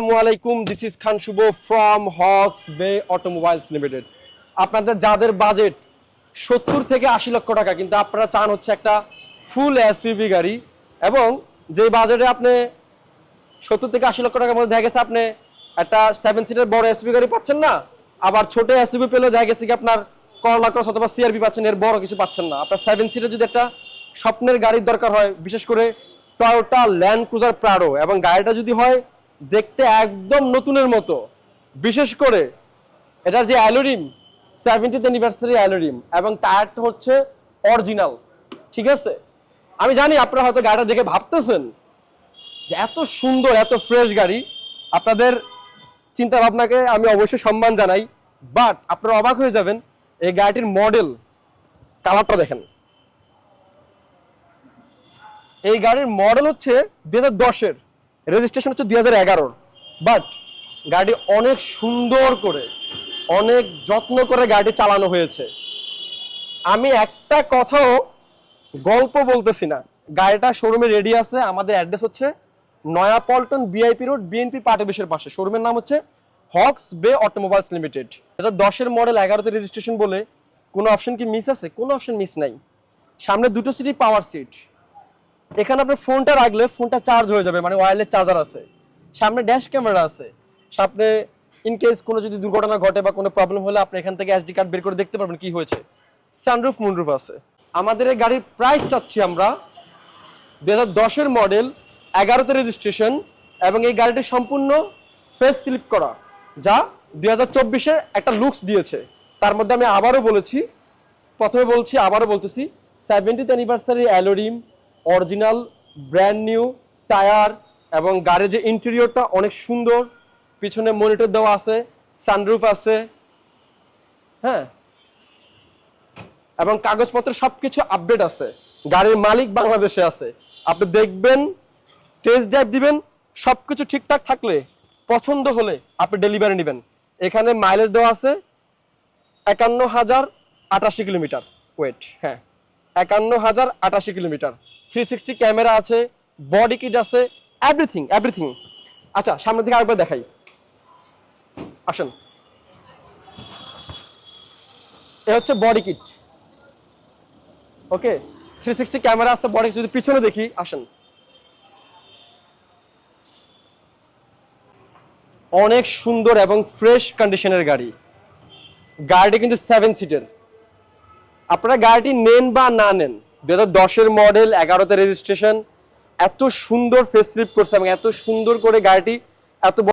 আলাইকুম this is Khan Shuvo from Hawks Bay automobiles limited আপনাদের যাদের বাজেট সত্তর থেকে আশি লক্ষ টাকা, কিন্তু আপনারা চান হচ্ছে একটা ফুল এসইউভি গাড়ি এবং যে বাজেটে আপনি সত্তর থেকে আশি লক্ষ টাকার মধ্যে দেখা গেছে আপনি একটা সেভেন সিটের বড় এসইউভি গাড়ি পাচ্ছেন না, আবার ছোট এসইউভি পেলেও দেখা গেছে কি আপনার করলা ক্রস অথবা সিআরবি পাচ্ছেন, এর বড় কিছু পাচ্ছেন না। আপনার সেভেন সিটের যদি একটা স্বপ্নের গাড়ির দরকার হয়, বিশেষ করে টয়োটা ল্যান্ড ক্রুজার প্রাডো এবং গাড়িটা যদি হয় দেখতে একদম নতুনের মতো। বিশেষ করে এটার যে অ্যালোরিম সেভেন্টিথ অ্যানিভার্সারি অ্যালোরিম, এবং টায়ারটা হচ্ছে অরিজিনাল ঠিক আছে? আমি জানি আপনারা হয়তো গাড়িটা দেখে ভাবতেছেন যে এত সুন্দর, এত ফ্রেশ গাড়ি। আপনাদের চিন্তা ভাবনাকে আমি অবশ্যই সম্মান জানাই বাট আপনারা অবাক হয়ে যাবেন, এই গাড়িটির মডেল কালারটা দেখেন। এই গাড়ির মডেল হচ্ছে দু হাজার দশের। রেজিস্ট্রেশন হচ্ছে দুই হাজার এগারোর। বাট গাড়ি অনেক সুন্দর করে, অনেক যত্ন করে গাড়িটি চালানো হয়েছে। আমি একটা কথাও গল্প বলতেছি না। গাড়িটা শোরুমে রেডি আছে। আমাদের অ্যাড্রেস হচ্ছে নয়াপল্টন বিআইপি রোড বিএনপি অফিসের পাশে। শোরুমের নাম হচ্ছে হক্স বে অটোমোবাইলস লিমিটেড এটা দশের মডেল এগারোতে রেজিস্ট্রেশন বলে কোনো অপশন কি মিস আছে? কোনো অপশন মিস নাই। সামনে দুটো সিটই পাওয়ার সিট এখানে আপনার ফোনটা রাখলে ফোনটা চার্জ হয়ে যাবে মানে ওয়্যারলেস চার্জার আছে। সামনে ড্যাশ ক্যামেরা আছে। সামনে ইন কেস কোনো যদি দুর্ঘটনা ঘটে বা কোনো প্রবলেম হলে আপনি এখান থেকে এসডি কার্ড বের করে দেখতে পারবেন কি হয়েছে। সানরুফ মুনরুফ আছে। আমাদের এই গাড়ির প্রাইস চাচ্ছি আমরা দু হাজার দশের মডেল এগারোতে রেজিস্ট্রেশন এবং এই গাড়িটি সম্পূর্ণ ফেস স্লিপ করা, যা দুই হাজার চব্বিশের একটা লুকস দিয়েছে। তার মধ্যে আমি আবারও বলেছি, প্রথমে বলছি, আবারও বলতেছি seventieth anniversary alloy rim original brand new tyre এবং গাড়ির যে ইন্টেরিয়রটা অনেক সুন্দর। পিছনে মনিটর দেওয়া আছে সানরুফ আছে। হ্যাঁ? এবং কাগজপত্র সবকিছু আপডেট আছে। গাড়ির মালিক বাংলাদেশে আছে। আপনি দেখবেন টেস্ট ড্রাইভ দিবেন, সবকিছু ঠিকঠাক থাকলে, পছন্দ হলে আপনি ডেলিভারি নেবেন। এখানে মাইলেজ দেওয়া আছে, একান্ন হাজার আটাশি কিলোমিটার। ওয়েট হ্যাঁ। একান্ন হাজার আটাশি কিলোমিটার। থ্রি সিক্সটি ক্যামেরা আছে বডি কিট আছে এভরিথিং এভরিথিং আচ্ছা সামনের দিকে আরেকবার দেখাই। আসেন। এ হচ্ছে body kit okay? Three sixty camera আছে বডি যদি পিছনে দেখি, আসেন। অনেক সুন্দর এবং ফ্রেশ কন্ডিশনের গাড়ি। গাড়িটি কিন্তু সেভেন সিটের আপনারা গাড়িটি নেন বা না নেন দু হাজার দশের মডেল এগারোতে রেজিস্ট্রেশন এত সুন্দর ফেসলিপ করছে এবং এত সুন্দর করে গাড়িটি এত